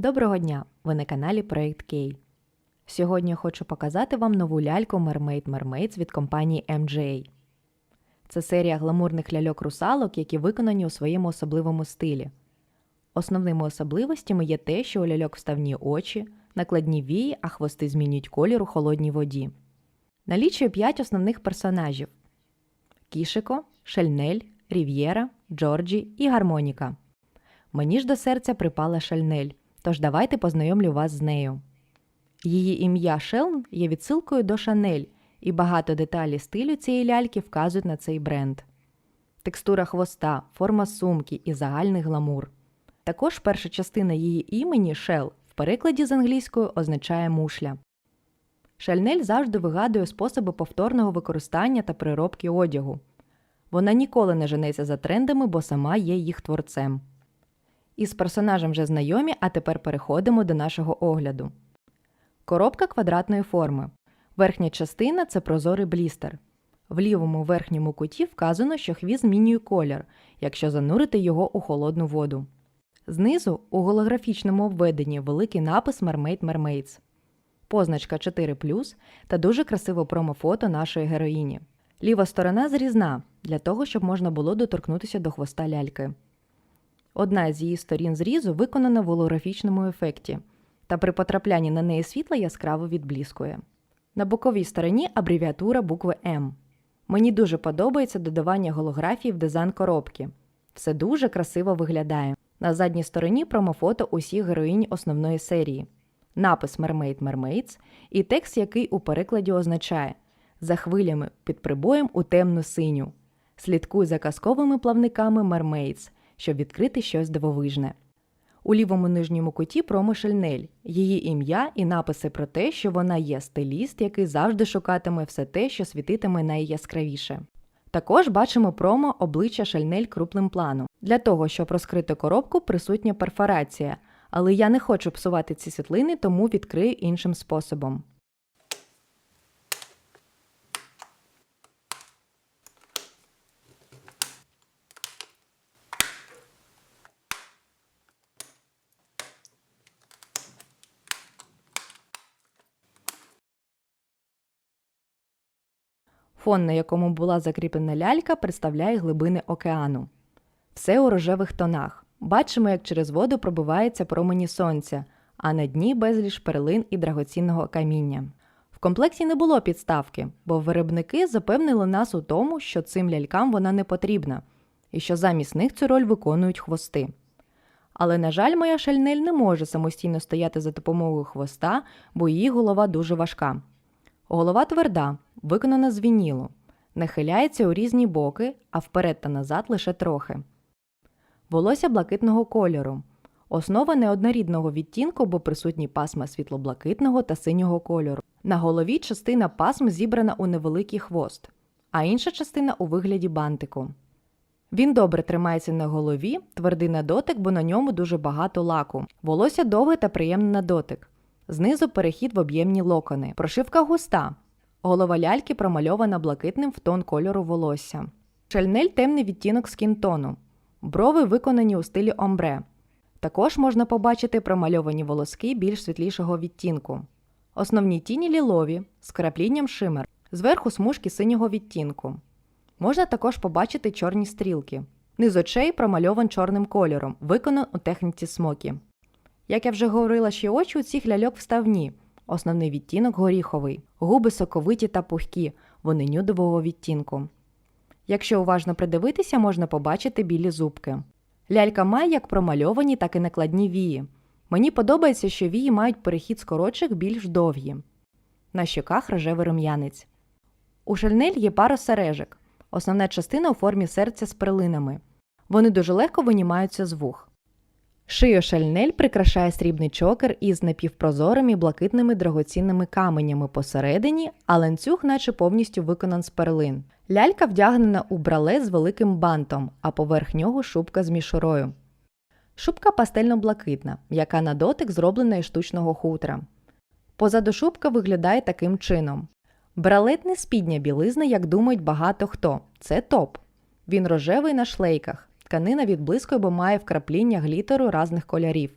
Доброго дня! Ви на каналі Проект Кей. Сьогодні хочу показати вам нову ляльку Mermaid Mermaids від компанії MJA. Це серія гламурних ляльок-русалок, які виконані у своєму особливому стилі. Основними особливостями є те, що у ляльок вставні очі, накладні вії, а хвости змінюють колір у холодній воді. Налічує 5 основних персонажів: Кішико, Шельнель, Рів'єра, Джорджі і Гармоніка. Мені ж до серця припала Шельнель, тож давайте познайомлю вас з нею. Її ім'я Шелн є відсилкою до Шанель, і багато деталей стилю цієї ляльки вказують на цей бренд. Текстура хвоста, форма сумки і загальний гламур. Також перша частина її імені Шел в перекладі з англійської означає мушля. Шальнель завжди вигадує способи повторного використання та переробки одягу. Вона ніколи не женеться за трендами, бо сама є їх творцем. Із персонажем вже знайомі, а тепер переходимо до нашого огляду. Коробка квадратної форми. Верхня частина це прозорий блістер. В лівому верхньому куті вказано, що хвіст змінює колір, якщо занурити його у холодну воду. Знизу у голографічному обведенні великий напис Mermaid Mermaids, позначка 4 та дуже красиве промофото нашої героїні. Ліва сторона зрізна для того, щоб можна було доторкнутися до хвоста ляльки. Одна з її сторін зрізу виконана в голографічному ефекті, та при потраплянні на неї світла яскраво відблискує. На боковій стороні абревіатура букви М. Мені дуже подобається додавання голографії в дизайн коробки. Все дуже красиво виглядає. На задній стороні промофото усіх героїнь основної серії, напис Mermaid Mermaids і текст, який у перекладі означає за хвилями під прибоєм у темну синю. Слідкуй за казковими плавниками Mermaids, щоб відкрити щось дивовижне. У лівому нижньому куті промо Шельнель, її ім'я і написи про те, що вона є стиліст, який завжди шукатиме все те, що світитиме найяскравіше. Також бачимо промо обличчя Шельнель крупним планом. Для того, щоб розкрити коробку, присутня перфорація, але я не хочу псувати ці світлини, тому відкрию іншим способом. Фон, на якому була закріплена лялька, представляє глибини океану. Все у рожевих тонах. Бачимо, як через воду пробивається промені сонця, а на дні безліч перлин і драгоцінного каміння. В комплекті не було підставки, бо виробники запевнили нас у тому, що цим лялькам вона не потрібна, і що замість них цю роль виконують хвости. Але, на жаль, моя шальнель не може самостійно стояти за допомогою хвоста, бо її голова дуже важка. Голова тверда, виконана з вінілу, нахиляється у різні боки, а вперед та назад лише трохи. Волосся блакитного кольору. Основа неоднорідного відтінку, бо присутні пасма світло-блакитного та синього кольору. На голові частина пасм зібрана у невеликий хвост, а інша частина у вигляді бантику. Він добре тримається на голові, твердий на дотик, бо на ньому дуже багато лаку. Волосся довге та приємне на дотик. Знизу перехід в об'ємні локони. Прошивка густа. Голова ляльки промальована блакитним в тон кольору волосся. Шальнель темний відтінок скінтону. Брови виконані у стилі омбре. Також можна побачити промальовані волоски більш світлішого відтінку. Основні тіні лілові з краплінням шимер, зверху смужки синього відтінку. Можна також побачити чорні стрілки. Низ очей промальован чорним кольором, виконан у техніці смокі. Як я вже говорила, що очі у цих ляльок вставні, основний відтінок горіховий, губи соковиті та пухкі, вони нюдового відтінку. Якщо уважно придивитися, можна побачити білі зубки. Лялька має як промальовані, так і накладні вії. Мені подобається, що вії мають перехід з корочих більш довгі. На щоках рожевий рум'янець. У шальнель є пара сережок. Основна частина у формі серця з перлинами. Вони дуже легко винімаються з вух. Шию шальнель прикрашає срібний чокер із напівпрозорими блакитними драгоцінними каменями посередині, а ланцюг наче повністю виконан з перлин. Лялька вдягнена у бралет з великим бантом, а поверх нього шубка з мішурою. Шубка пастельно-блакитна, яка на дотик зроблена із штучного хутра. Позаду шубка виглядає таким чином. Бралет не спідня білизна, як думають багато хто. Це топ. Він рожевий на шлейках. Тканина відблискує, бо має вкрапління глітеру різних кольорів.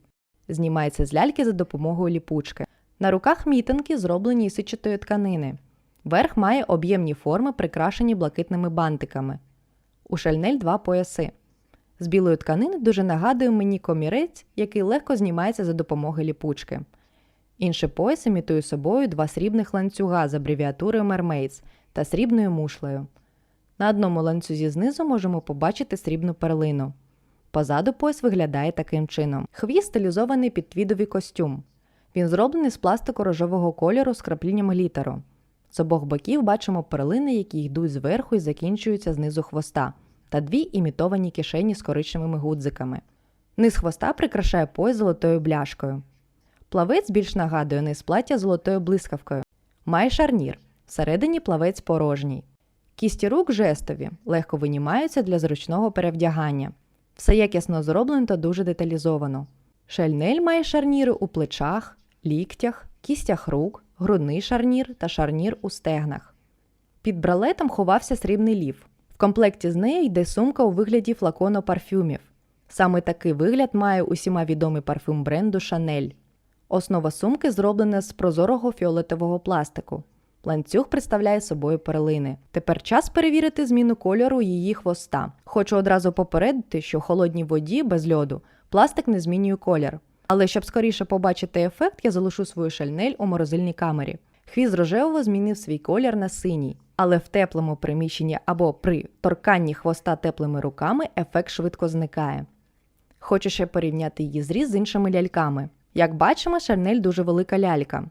Знімається з ляльки за допомогою ліпучки. На руках мітинки зроблені із сичатої тканини. Верх має об'ємні форми, прикрашені блакитними бантиками. У шальнель два пояси. З білої тканини дуже нагадує мені комірець, який легко знімається за допомогою ліпучки. Інший пояс імітує собою два срібних ланцюга з абревіатурою Mermaids та срібною мушлею. На одному ланцюзі знизу можемо побачити срібну перлину. Позаду пояс виглядає таким чином. Хвіст стилізований під твідовий костюм. Він зроблений з пластику рожевого кольору з краплінням глітеру. З обох боків бачимо перлини, які йдуть зверху і закінчуються знизу хвоста, та дві імітовані кишені з коричневими гудзиками. Низ хвоста прикрашає пояс золотою бляшкою. Плавець більш нагадує низ плаття золотою блискавкою. Має шарнір. Всередині плавець порожній. Кісті рук жестові, легко винімаються для зручного перевдягання. Все якісно зроблено та дуже деталізовано. Шельнель має шарніри у плечах, ліктях, кістях рук, грудний шарнір та шарнір у стегнах. Під бралетом ховався срібний лів. В комплекті з нею йде сумка у вигляді флакону парфюмів. Саме такий вигляд має усіма відомий парфюм бренду Chanel. Основа сумки зроблена з прозорого фіолетового пластику. Ланцюг представляє собою перлини. Тепер час перевірити зміну кольору її хвоста. Хочу одразу попередити, що в холодній воді без льоду пластик не змінює колір. Але щоб скоріше побачити ефект, я залишу свою шальнель у морозильній камері. Хвіст рожевого змінив свій колір на синій, але в теплому приміщенні або при торканні хвоста теплими руками ефект швидко зникає. Хочу ще порівняти її зріз з іншими ляльками. Як бачимо, шальнель дуже велика лялька.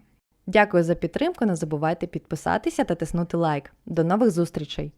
Дякую за підтримку. Не забувайте підписатися та тиснути лайк. До нових зустрічей!